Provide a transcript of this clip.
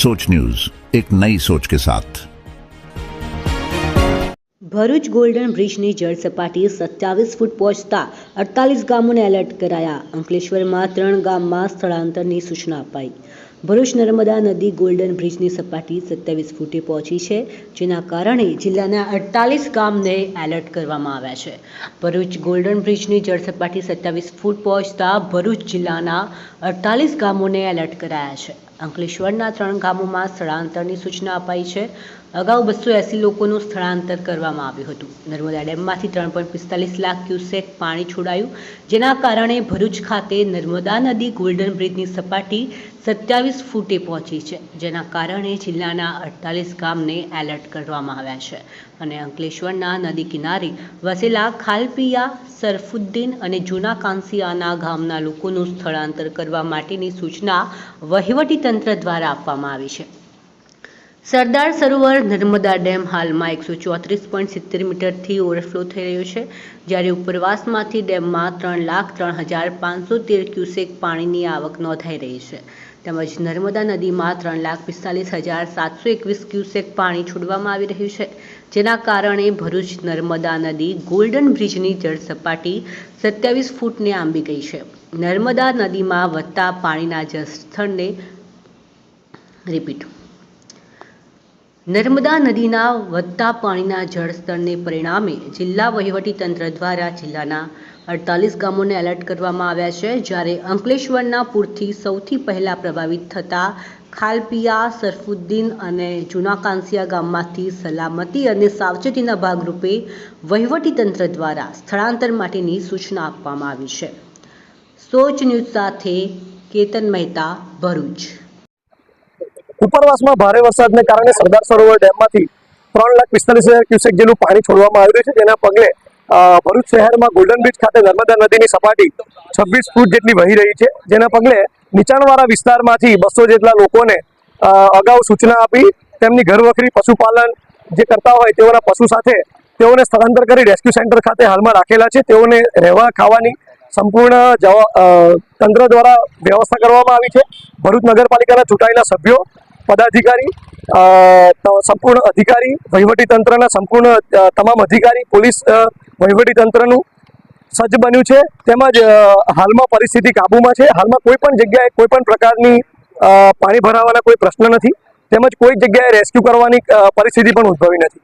सोच न्यूज एक नई सोच के साथ ભરૂચ ગોલ્ડન બ્રિજની જળ સપાટી સત્યાવીસ ફૂટ પહોંચતા અડતાલીસ ગામોને એલર્ટ કરાયા અંકલેશ્વરમાં ત્રણ ગામમાં સ્થળાંતરની સૂચના અપાઈ ભરૂચ નર્મદા નદી ગોલ્ડન બ્રિજની સપાટી સત્યાવીસ ફૂટે પહોંચી છે જેના કારણે જિલ્લાના અડતાલીસ ગામને એલર્ટ કરવામાં આવ્યા છે ભરૂચ ગોલ્ડન બ્રિજની જળ સપાટી સત્યાવીસ ફૂટ પહોંચતા ભરૂચ જિલ્લાના અડતાલીસ ગામોને એલર્ટ કરાયા છે અંકલેશ્વરના ત્રણ ગામોમાં સ્થળાંતરની સૂચના અપાઈ છે. અગાઉ બસો એંસી લોકોનું સ્થળાંતર કરવામાં આવ્યું હતું. નર્મદા ડેમમાંથી ત્રણ પોઈન્ટ પિસ્તાલીસ લાખ ક્યુસેક પાણી છોડાયું, જેના કારણે ભરૂચ ખાતે નર્મદા નદી ગોલ્ડન બ્રિજની સપાટી સત્યાવીસ ફૂટે પહોંચી છે, જેના કારણે જિલ્લાના અડતાલીસ ગામને એલર્ટ કરવામાં આવ્યા છે. અને અંકલેશ્વરના નદી કિનારે વસેલા ખાલપિયા, સરફુદ્દીન અને જૂના કાંસિયાના ગામના લોકોનું સ્થળાંતર કરવા માટેની સૂચના વહીવટીતંત્ર દ્વારા આપવામાં આવી છે. સરદાર સરોવર નર્મદા ડેમ હાલમાં એકસો ચોત્રીસ પોઈન્ટ સિત્તેર મીટરથી ઓવરફ્લો થઈ રહ્યો છે, જ્યારે ઉપરવાસમાંથી ડેમમાં ત્રણ લાખ ત્રણ હજાર પાંચસો તેર ક્યુસેક પાણીની આવક નોંધાઈ રહી છે. તેમજ નર્મદા નદીમાં ત્રણ લાખ પિસ્તાલીસ હજાર સાતસો એકવીસ ક્યુસેક પાણી છોડવામાં આવી રહ્યું છે, જેના કારણે ભરૂચ નર્મદા નદી ગોલ્ડન બ્રિજની જળ સપાટી સત્યાવીસ ફૂટને આંબી ગઈ છે. નર્મદા નદીમાં વધતા પાણીના જળસ્તરને રિપીટ નર્મદા નદીના વધતા પાણીના જળસ્તરને પરિણામે જિલ્લા વહીવટીતંત્ર દ્વારા જિલ્લાના અડતાલીસ ગામોને એલર્ટ કરવામાં આવ્યા છે, જ્યારે અંકલેશ્વરના પૂરથી સૌથી પહેલા પ્રભાવિત થતા ખાલપિયા, સરફુદ્દીન અને જૂના કાંસિયા ગામમાંથી સલામતી અને સાવચેતીના ભાગરૂપે વહીવટીતંત્ર દ્વારા સ્થળાંતર માટેની સૂચના આપવામાં આવી છે. સોચ ન્યૂઝ સાથે કેતન મહેતા ભરૂચ. ઉપરવાસમાં ભારે વરસાદને કારણે સરદાર સરોવર ડેમમાંથી ત્રણ લાખ પિસ્તાલીસ હજાર ક્યુસેક જેટલું પાણી છોડવામાં આવી રહ્યું છે. જેના પગલે ભરૂચ શહેરમાં ગોલ્ડન બીચ ખાતે નર્મદા નદીની સપાટી છવ્વીસ ફૂટ જેટલી વહી રહી છે. જેના પગલે, નીચાણવાળા વિસ્તારમાંથી બસો જેટલા લોકોને અગાઉ સૂચના આપી તેમની ઘરવખરી પશુપાલન જે કરતા હોય તેઓના પશુ સાથે તેઓને સ્થળાંતર કરી રેસ્ક્યુ સેન્ટર ખાતે હાલમાં રાખેલા છે. તેઓને રહેવા, ખાવાની સંપૂર્ણ તંત્ર દ્વારા વ્યવસ્થા કરવામાં આવી છે. ભરૂચ નગરપાલિકાના ચૂંટાયેલા સભ્યો પદાધિકારી સંપૂર્ણ અધિકારી વહીવટી તંત્રના સંપૂર્ણ તમામ અધિકારી, પોલીસ વહીવટી તંત્રનું સજ્જ બન્યું છે. તેમજ હાલમાં પરિસ્થિતિ કાબૂમાં છે. હાલમાં કોઈ પણ જગ્યાએ કોઈ પણ પ્રકારની પાણી ભરાવાના કોઈ પ્રશ્ન નથી. તેમજ કોઈ જગ્યાએ રેસ્ક્યુ કરવાની પરિસ્થિતિ પણ ઉદ્ભવી નથી.